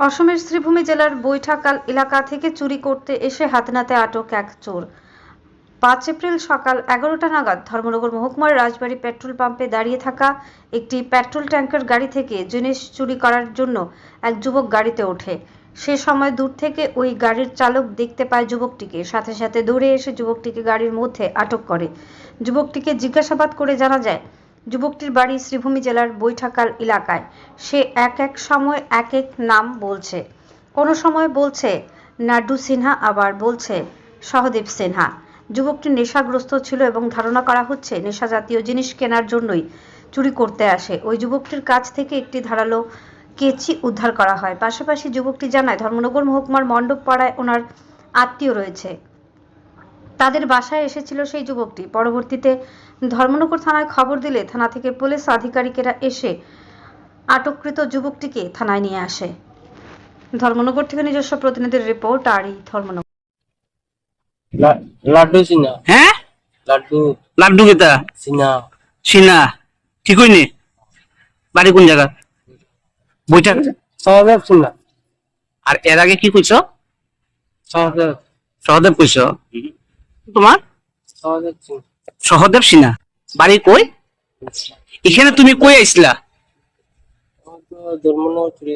অসমের শ্রীভূমি জেলার বৈঠাকাল এলাকা থেকে চুরি করতে এসে হাতনাতে আটক এক চোর। পাঁচ এপ্রিল সকাল এগারোটা নাগাদ ধর্মনগর মহকুমার রাজবাড়ী পেট্রোল পাম্পে দাঁড়িয়ে থাকা একটি পেট্রোল ট্যাঙ্কার গাড়ি থেকে জিনিস চুরি করার জন্য এক যুবক গাড়িতে ওঠে। সে সময় দূর থেকে ওই গাড়ির চালক দেখতে পায় যুবকটিকে। সাথে সাথে দৌড়ে এসে যুবকটিকে গাড়ির মধ্যে আটক করে। যুবকটিকে জিজ্ঞাসাবাদ করে জানা যায় যুবকটির বাড়ি শ্রীভূমি জেলার বৈঠাকাল এলাকায়। সে এক এক সময় এক এক নাম বলছে। কোনো সময় বলছে, নাড্ডু সিনহা, আবার বলছে, সহদেব সিনহা। যুবকটি নেশাগ্রস্ত ছিল এবং ধারণা করা হচ্ছে নেশা জাতীয় জিনিস কেনার জন্যই চুরি করতে আসে। ওই যুবকটির কাছ থেকে একটি ধারালো কেচি উদ্ধার করা হয়। পাশাপাশি যুবকটি জানায়, ধর্মনগর মহকুমার মণ্ডপ পাড়ায় ওনার আত্মীয় রয়েছে। তাদের বাসায় এসেছিল সেই যুবকটি। পরবর্তীতে ধর্মনগর থানায় খবর দিলে থানা থেকে পুলিশ আধিকারিকেরা এসে আটককৃত যুবকটিকে থানায় নিয়ে আসে। ধর্মনগর থেকে নিজস্ব প্রতিনিধির রিপোর্ট আর এই ধর্মনগর লাড্ডু সিনা হ্যাঁ? লাড্ডু। লাড্ডু কেতা সিনা সিনা ঠিক হইনি বাড়ি কোন জায়গা? বইটা সহদেব সিনা আর এর আগে কি কইছ? সহদেব। সহদেব কইছ? তোমার? সহদেব সিনা বাড়ি কই? এখানে তুমি কই চুরি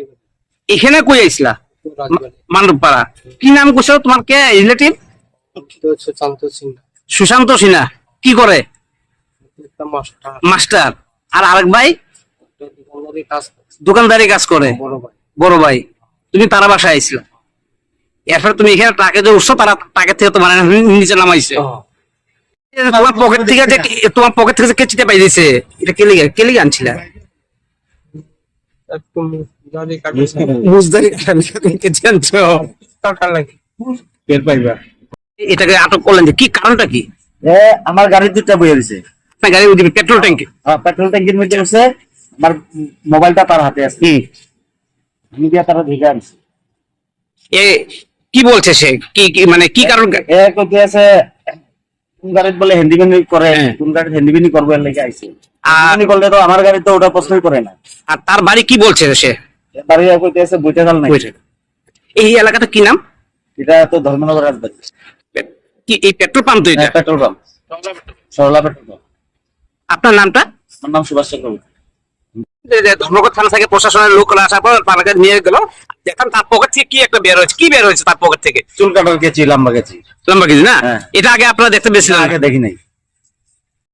এখানে কই রাজবাড়ি মানবপাড়া। কি নাম কইছ তোমার কে? রিলেটিভ? সুশান্ত সিনহা। সুশান্ত সিনা কি করে মাস্টার আর আরেক ভাই? দোকানদারি কাজ করে বড় ভাই। তুমি তারা বাসায় আইছিলা? এরপর তুমি এখানে টাকে যে উঠছো তারা টাকে থেকে তোমার নিচে নামাইছে। তোমার পকেট থেকে যে তোমার পকেট থেকে যে কেচিটা পাই দিছে এটা কে লিগে কে লিগে? আনছিল এটাকে আটক করলেন যে কি কারণটা কি? এ আমার গাড়ি দুটা বইয়ে দিছে না গাড়ি উঠবে পেট্রোল ট্যাঙ্কি পেট্রোল ট্যাঙ্কির মধ্যে আছে আমার মোবাইলটা তার হাতে আছে। আমি দিয়া তারা ঢেকে আনছি। এ কি বলছে সে? কি কি মানে কি কারণ? এ কইতে আছে কোন গাড়িত বলে হ্যান্ডিম্যানি করে হ্যাঁ। কোন গাড়িত হ্যান্ডিম্যানি করবে লেগে আইছে। আর হ্যান্ডিম্যানি করলে তো আমার গাড়ি তো ওটা প্রশ্নই করে না। আর তার বাড়ি কি বলছে সে? বাড়ি কইতে আছে বইটা গাল নাই। বলছে। এই এলাকাটা কি নাম? এটা তো ধর্মনগর রাজবাড়ি কি এই পেট্রোল পাম্প তো এটা? Petrol pump. Sarala petrol pump. আপনার নামটা? আমার নাম সুভাষ চক্রবর্তী। যে- যে ধর্মঘট থানা থেকে প্রশাসনের লোকরা আসার পর নিয়ে গেল। দেখেন তার পকেট থেকে কি একটা বের হয়েছে কি বের হয়েছে তার পকেট থেকে? চুল কাটার গেছি লম্বা গেছি লম্বা কিছু না? হ্যাঁ। এটা আগে আপনারা দেখতে বেশি আগে দেখি নাই।